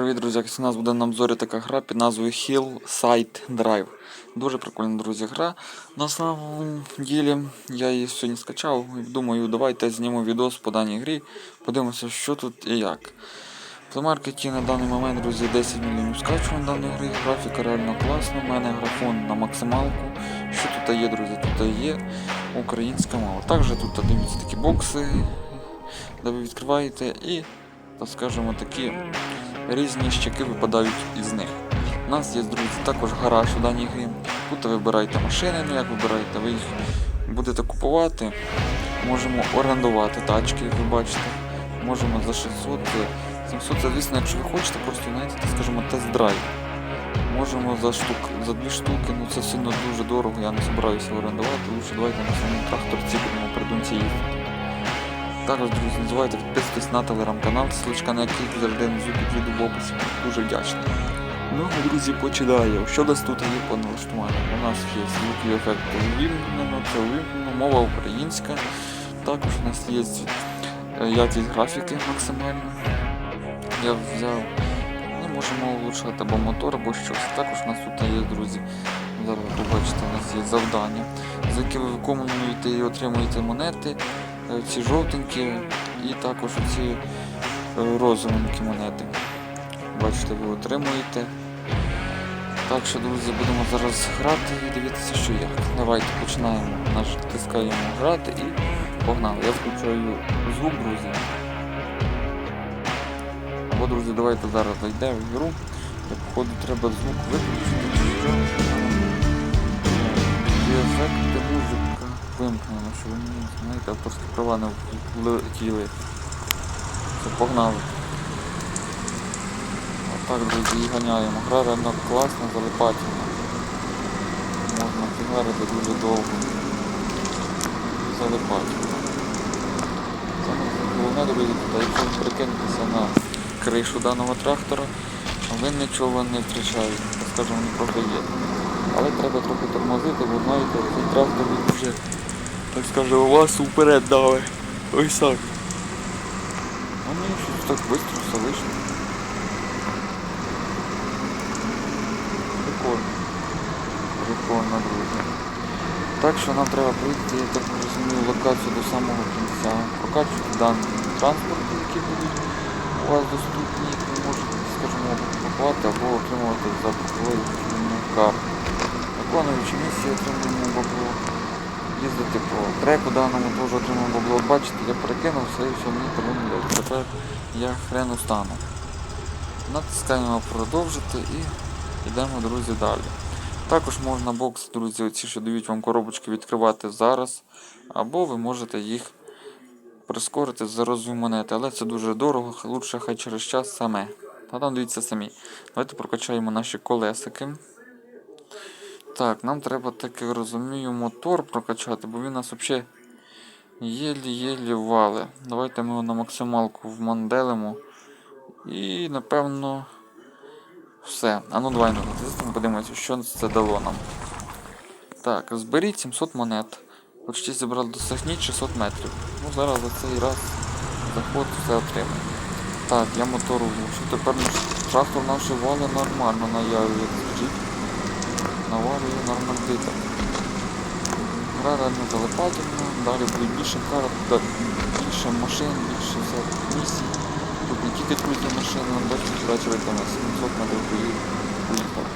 Привіт, друзі! У нас буде на обзорі така гра під назвою Hill Side Drive. Дуже прикольна, друзі, гра. На самом ділі я її сьогодні скачав і думаю, давайте зніму відос по даній грі. Подивимося, що тут і як. В маркеті на даний момент, друзі, 10 мільйонів скачувань даної гри. Графіка реально класна. У мене графон на максималку. Що тут є, друзі? Тут є українська мова. Також тут дивіться такі бокси, де ви відкриваєте і, так скажемо, такі різні щеки випадають із них. У нас є, друзі, також гараж у даній грі. Тут ви вибираєте машини, ну як вибираєте, ви їх будете купувати. Можемо орендувати тачки, як ви бачите. Можемо за 600, 700, це, звісно, якщо ви хочете, просто знаєте, скажімо, тест-драйв. Можемо за штук, за дві штуки, ну це сильно дуже дорого, я не збираюся орендувати, лучше давайте на самому тракторці будемо придумці їздити. Також, друзі, не забувайте підписуватись на телеграм-канал, ссылочка на який завжди внизу під відео в описі. Дуже вдячний. Ну, друзі, починаємо. Що нас тут є по налаштуванню? У нас є звукові ефекти увімкнено, це увімкнено, мова українська. Також у нас є е, якість графіки максимальна. Я взяв. Ми можемо улучшати або мотор, або щось. Також у нас тут є, друзі. Зараз побачите, у нас є завдання, за яке ви виконуєте і отримуєте монети ці жовтенькі і також ці е, розовенькі монети. Бачите, ви отримуєте. Так що, друзі, будемо зараз грати і дивитися, що як. Давайте починаємо. Натискаємо грати і погнали. Я включаю звук, друзі. Або, друзі, давайте зараз зайдемо в гру. І, походу треба звук виключити. Ефекти музика вимкнено, що ви мені знаєте, авторські права не влетіли. Це погнали. Отак, друзі, і ганяємо. Гра реально класна, залипательна. Можна фігарити дуже довго. І залипательна. Головне, друзі, тут, якщо ви прикинетеся на кришу даного трактора, ви нічого не втрачаєте, так скажемо, не програєте. Але треба трохи тормозити, бо знаєте, цей трактор вже, так скажемо, вас вперед дави. Ось так. А ні, щось так швидко все вийшло. Прикольно. Прикольно, друзі. Так що нам треба пройти, я так розумію, локацію до самого кінця. Прокачувати дані транспорти, які будуть у вас доступні, які ви можете, скажімо, купувати або отримувати за поклою карту. Виконуючи місії отримуємо бабло. Їздити по треку даному теж отримуємо бабло. Бачите, я перекинув все і все мені повернули. Тепер я хрен устану. Натискаємо продовжити і йдемо, друзі, далі. Також можна бокс, друзі, оці, що дають вам коробочки відкривати зараз. Або ви можете їх прискорити за розвій монети. Але це дуже дорого, лучше хай через час саме. А там дивіться самі. Давайте прокачаємо наші колесики. Так, нам треба, так я розумію, мотор прокачати, бо він нас взагалі єлі-єлі вали. Давайте ми його на максималку вманделимо. І напевно все. А ну давай натиснемо, подивимося, що це дало нам. Так, зберіть 700 монет. Почти зібрали досягніть 600 метрів. Ну зараз за цей раз заход все отримаємо. Так, я мотор влучу. Тепер трактор наш вали нормально на скажіть. Нормандита. Гра реально залипательна, далі буде більше карт, більше машин, більше місій. Тут не тільки друзі машини, бачите, бачили там на 700 метрів пої- поїхав.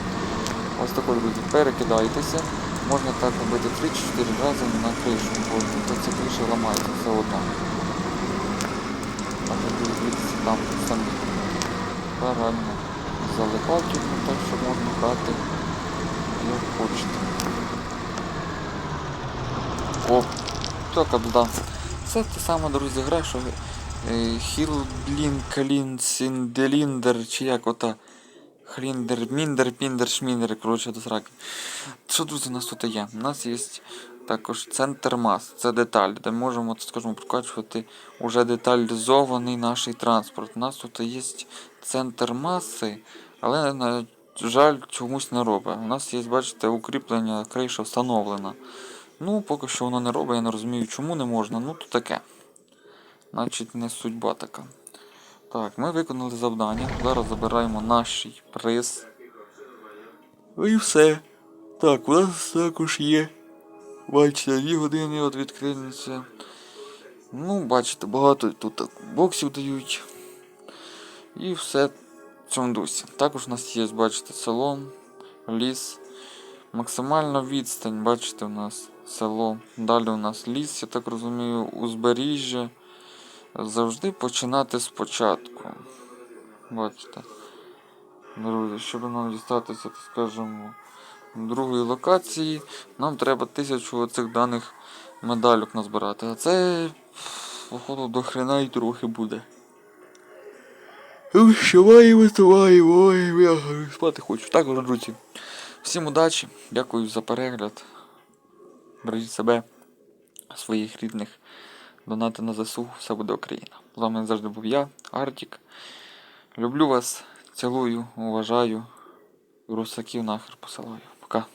Ось такой, друзі, перекидайтеся. Можна так робити 3-4 рази на кришу, бо ця криша ламається все одно. А ви дивіться там самі. Гра реально залипательна, так що можна грати як хочете. О, така да. Це те саме, друзі, гра, що е, Хілблін, Калін, Сінделіндер, чи як ота. Хліндер, Міндер, Піндер, Шміндер, коротше, до сраки. Що, друзі, у нас тут є? У нас є також центр мас, це деталь, де можемо, так скажемо, прокачувати уже деталізований наш транспорт. У нас тут є центр маси, але, на жаль, чомусь не робить. У нас є, бачите, укріплення, криша встановлена. Ну, поки що воно не робить, я не розумію, чому не можна. Ну, то таке. Значить, не судьба така. Так, ми виконали завдання. Зараз забираємо наш приз. І все. Так, у нас також є. Бачите, дві години от відкриється. Ну, бачите, багато тут боксів дають. І все цьому дусі. Також у нас є, бачите, село, ліс. Максимальна відстань, бачите, у нас село. Далі у нас ліс, я так розумію, узбережжя. Завжди починати спочатку. Бачите. Друзі, щоб нам дістатися, так скажемо, другої локації, нам треба тисячу оцих даних медальок назбирати. А це, походу, до хрена і трохи буде. Ну, маємо, то маємо. Ой, я спати хочу. Так, друзі. Всім удачі, дякую за перегляд. Бережіть себе, своїх рідних. Донати на ЗСУ, все буде Україна. З вами завжди був я, Артік. Люблю вас, цілую, уважаю. Русаків нахер посилаю. Пока.